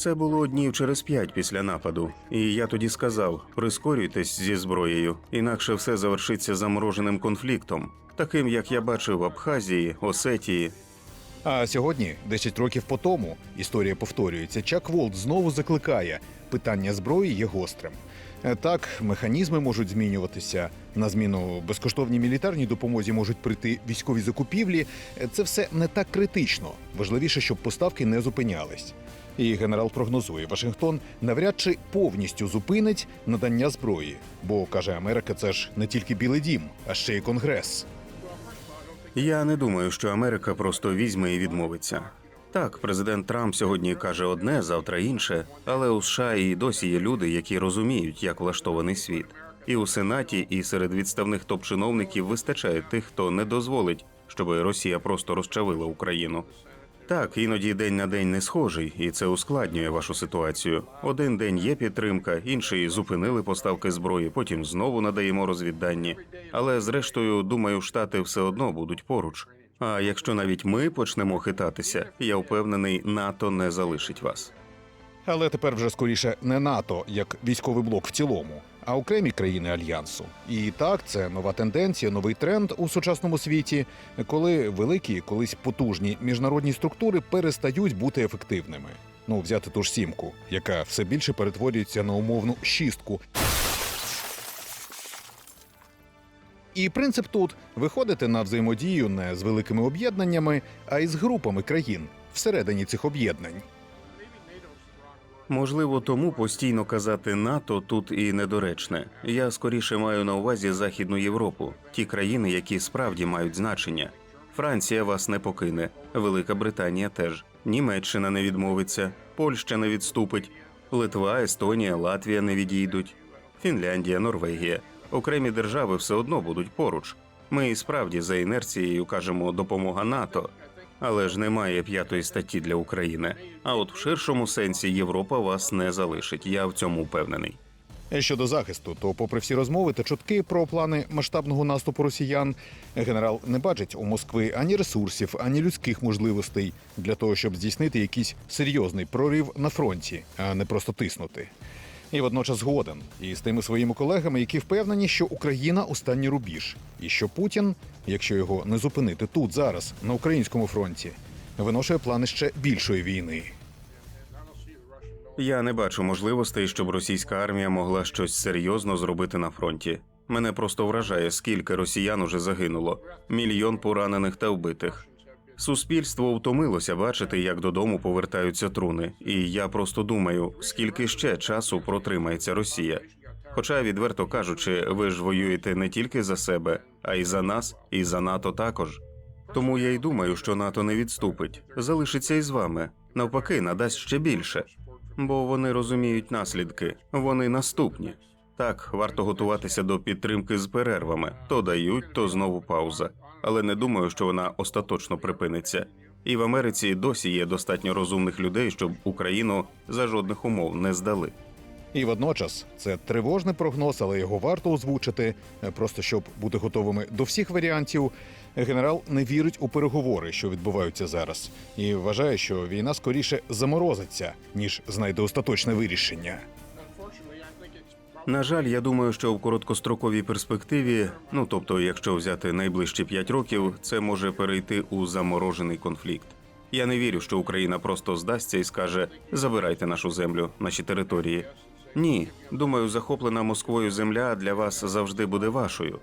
Це було днів через п'ять після нападу, і я тоді сказав: прискорюйтесь зі зброєю, інакше все завершиться замороженим конфліктом, таким як я бачив в Абхазії, Осетії. А сьогодні, 10 років по тому, історія повторюється. Чак Волт знову закликає: питання зброї є гострим. Е, Так, механізми можуть змінюватися. На зміну безкоштовній мілітарній допомозі можуть прийти військові закупівлі. Е, Це все не так критично. Важливіше, щоб поставки не зупинялись. І генерал прогнозує, Вашингтон навряд чи повністю зупинить надання зброї. Бо каже Америка, це ж не тільки Білий Дім, а ще й Конгрес. Я не думаю, що Америка просто візьме і відмовиться. Так, президент Трамп сьогодні каже одне, завтра інше, але у США і досі є люди, які розуміють, як влаштований світ. І у Сенаті, і серед відставних топ-чиновників вистачає тих, хто не дозволить, щоб Росія просто розчавила Україну. Так, іноді день на день не схожий, і це ускладнює вашу ситуацію. Один день є підтримка, інший зупинили поставки зброї, потім знову надаємо розвіддані. Але зрештою, думаю, штати все одно будуть поруч. А якщо навіть ми почнемо хитатися, я впевнений, НАТО не залишить вас. Але тепер вже скоріше не НАТО як військовий блок в цілому, а окремі країни альянсу. І так, це нова тенденція, новий тренд у сучасному світі, коли великі, колись потужні міжнародні структури перестають бути ефективними. Ну, взяти ту ж сімку, яка все більше перетворюється на умовну шістку. І принцип тут виходити на взаємодію не з великими об'єднаннями, а із групами країн всередині цих об'єднань. Можливо, тому постійно казати НАТО тут і недоречне. Я скоріше маю на увазі Західну Європу, ті країни, які справді мають значення. Франція вас не покине, Велика Британія теж, Німеччина не відмовиться, Польща не відступить, Литва, Естонія, Латвія не відійдуть, Фінляндія, Норвегія. Окремі держави все одно будуть поруч. Ми справді за інерцією кажемо допомога НАТО, але ж немає п'ятої статті для України. А от в ширшому сенсі Європа вас не залишить. Я в цьому впевнений. Щодо захисту, то, попри всі розмови та чутки про плани масштабного наступу росіян, генерал не бачить у Москви ані ресурсів, ані людських можливостей для того, щоб здійснити якийсь серйозний прорив на фронті, а не просто тиснути. І водночас згоден із тими своїми колегами, які впевнені, що Україна останній рубіж, і що Путін, якщо його не зупинити тут зараз, на українському фронті, виношує плани ще більшої війни. Я не бачу можливостей, щоб російська армія могла щось серйозно зробити на фронті. Мене просто вражає, скільки росіян уже загинуло, мільйон поранених та вбитих. Суспільство втомилося бачити, як додому повертаються труни, і я просто думаю, скільки ще часу протримається Росія. Хоча, відверто кажучи, ви ж воюєте не тільки за себе, а й за нас, і за НАТО також. Тому я й думаю, що НАТО не відступить, залишиться із вами. Навпаки, надасть ще більше. Бо вони розуміють наслідки, вони наступні. Так, варто готуватися до підтримки з перервами то дають, то знову пауза. Але не думаю, що вона остаточно припиниться. І в Америці досі є достатньо розумних людей, щоб Україну за жодних умов не здали. І водночас це тривожний прогноз, але його варто озвучити, е, просто щоб бути готовими до всіх варіантів. Генерал не вірить у переговори, що відбуваються зараз, і вважає, що війна скоріше заморозиться, ніж знайде остаточне вирішення. На жаль, я думаю, що в короткостроковій перспективі, ну тобто, якщо взяти найближчі 5 років, це може перейти у заморожений конфлікт. Я не вірю, що Україна просто здасться і скаже: забирайте нашу землю, наші території. Ні, думаю, захоплена Москвою земля для вас завжди буде вашою.